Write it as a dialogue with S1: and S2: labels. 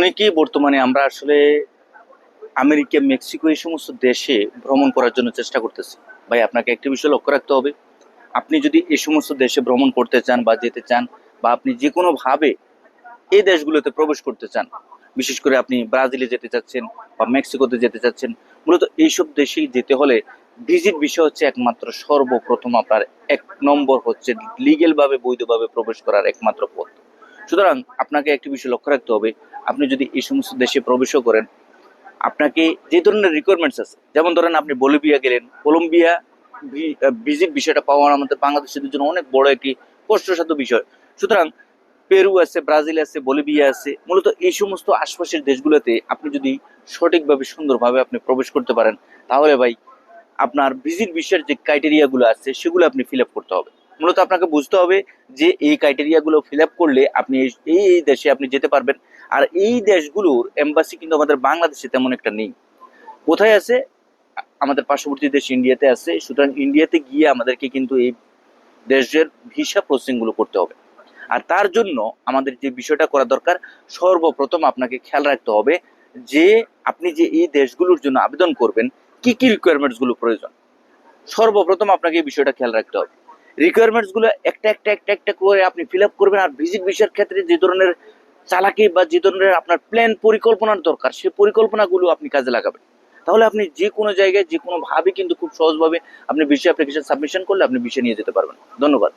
S1: অনেকেই বর্তমানে আমরা আসলে আমেরিকা, মেক্সিকো এই সমস্ত দেশে ভ্রমণ করার জন্য চেষ্টা করতেছি। ভাই, আপনাকে একটি বিষয় লক্ষ্য রাখতে হবে। আপনি যদি এই সমস্ত দেশে ভ্রমণ করতে চান বা যেতে চান বা আপনি যে কোনো ভাবে এই দেশগুলোতে প্রবেশ করতে চান, বিশেষ করে আপনি ব্রাজিলে যেতে চাচ্ছেন বা মেক্সিকোতে যেতে চাচ্ছেন, মূলত এইসব দেশেই যেতে হলে ভিজিট বিষয় হচ্ছে একমাত্র সর্বপ্রথম আপনার এক নম্বর হচ্ছে লিগেলভাবে বৈধভাবে প্রবেশ করার একমাত্র পথ। সুতরাং আপনাকে একটি বিষয় লক্ষ্য রাখতে হবে। আপনি যদি এই সমস্ত দেশে প্রবেশও করেন, আপনাকে যে ধরনের রিকোয়ারমেন্টস আছে, যেমন ধরেন আপনি বলিভিয়া গেলেন, কলম্বিয়া ভিজিট বিষয়টা পাওয়া আমাদের বাংলাদেশের জন্য অনেক বড় একটি কষ্টসাধ্য বিষয়। সুতরাং পেরু আছে, ব্রাজিল আছে, বলিভিয়া আছে, মূলত এই সমস্ত আশপাশের দেশগুলোতে আপনি যদি সঠিকভাবে, সুন্দরভাবে আপনি প্রবেশ করতে পারেন, তাহলে ভাই আপনার ভিজিট বিষয়ের যে ক্রাইটেরিয়াগুলো আছে, সেগুলো আপনি ফিল আপ করতে হবে। মূলত আপনাকে বুঝতে হবে যে এই ক্রাইটেরিয়াগুলো ফিল আপ করলে আপনি এই এই দেশে আপনি যেতে পারবেন। আর এই দেশগুলোর এম্বাসি কিন্তু আমাদের বাংলাদেশে তেমন একটা নেই। কোথায় আছে? আমাদের পার্শ্ববর্তী দেশ ইন্ডিয়াতে আছে। সুতরাং ইন্ডিয়াতে গিয়ে আমাদেরকে কিন্তু এই দেশের ভিসা প্রসেসিংগুলো করতে হবে। আর তার জন্য আমাদের যে বিষয়টা করা দরকার, সর্বপ্রথম আপনাকে খেয়াল রাখতে হবে যে আপনি যে এই দেশগুলোর জন্য আবেদন করবেন, কি কি রিকোয়ারমেন্টসগুলো প্রয়োজন? সর্বপ্রথম আপনাকে এই বিষয়টা খেয়াল রাখতে হবে। রিকোয়ারমেন্টসগুলো একটা একটা একটা একটা করে আপনি ফিল আপ করবেন আর ভিজিট ভিসার ক্ষেত্রে যে ধরনের চালাকি বা যে ধরনের আপনার প্ল্যান পরিকল্পনার দরকার সেই পরিকল্পনাগুলো আপনি কাজে লাগাবেন। তাহলে আপনি যে কোনো জায়গায়, যে কোনোভাবে কিন্তু খুব সহজভাবে আপনি বিষয় অ্যাপ্লিকেশন সাবমিশন করলে আপনি বিষয় নিয়ে যেতে পারবেন। ধন্যবাদ।